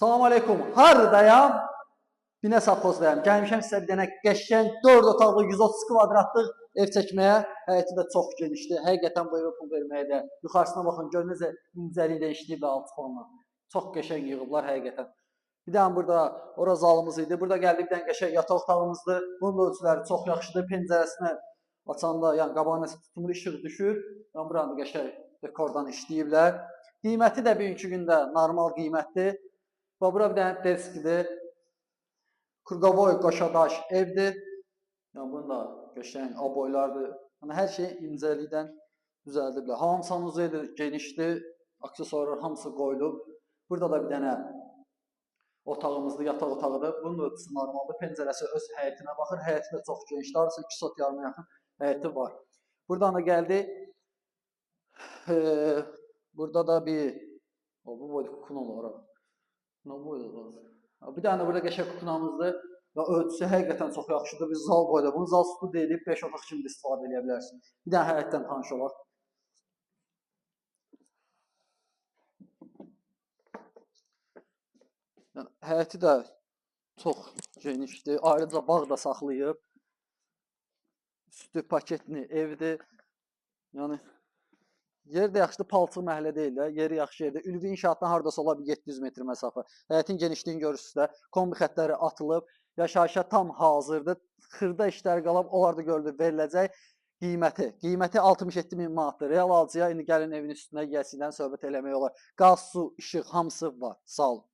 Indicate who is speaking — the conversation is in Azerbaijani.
Speaker 1: Salam aleykum. Hardayam? Binə Savxozdayam. Gəlmişəm sizə bir dənə qəşəng 4 otaqlı 130 kvadratlıq ev çəkməyə. Həyəti də çox genişdir. Həqiqətən bu evə pul verməyə də. Yuxarısına baxın, görün necə incəliklə işləyib və altı fonla. Çox qəşəng yığıblar həqiqətən. Bir dənə burada ora zalımız idi. Burada gəldi bir dənə qəşəng yataq otağımızdır. Bunun da ölçüləri çox yaxşıdır. Pəncərəsinə açanda, yəni qabağına tutumlu işıq düşür. Yəni buranı qəşəng dekordan işləyiblər. Qiyməti də bugünkü gündə normal qiymətdir. Dənə deskidir. Kurqavoy qoşadaş evdir. Yəni bunun da qəşəng aboylardır. Yəni hər şey incəlikdən düzəldiblər. Hamam sanuzedir, genişdir. Aksesuarlar hamısı qoyulub. Burada da bir dənə otağımızdır, yataq otağıdır. Bunun da ölçüsü normaldır. Pəncərəsi öz həyətinə baxır. Həyəti də çox genişdir. Arası 2 sot yarıma yaxın həyəti var. Buradan da gəldi. Eee burada da bir o bu boyda kukun olur. Ne boyda olur? Ha, Bir dənə burada qəşəng kukunamızdır və ölçüsü həqiqətən çox yaxşıdır. Biz zal boyda. Bunu zal sütü deyilib 5 otaq kimi də istifadə edə bilərsiniz. Bir dənə həyətdən tanış olaq. Yəni, həyəti də çox genişdir. Ayrıca bağ da saxlayıb. Üstü paketli evdir. Yəni Yer də yaxşıdır, palçıq məhəllə deyil də. Yeri yaxşı yerdir. Ülvi inşaatdan hardasa ola bir 700 metr məsafə. Həyətin genişliyini görürsüz də. Kombi xəttləri atılıb, yaşayışa tam hazırdır. Xırda işlər qalıb, onlar da görülür, veriləcək. Qiyməti, qiyməti 67 min manatdır. Real alıcıya indi gəlin evin üstünə gəlsinlər söhbət eləmək olar. Qaz, su, işıq hamısı var. Sağ olun.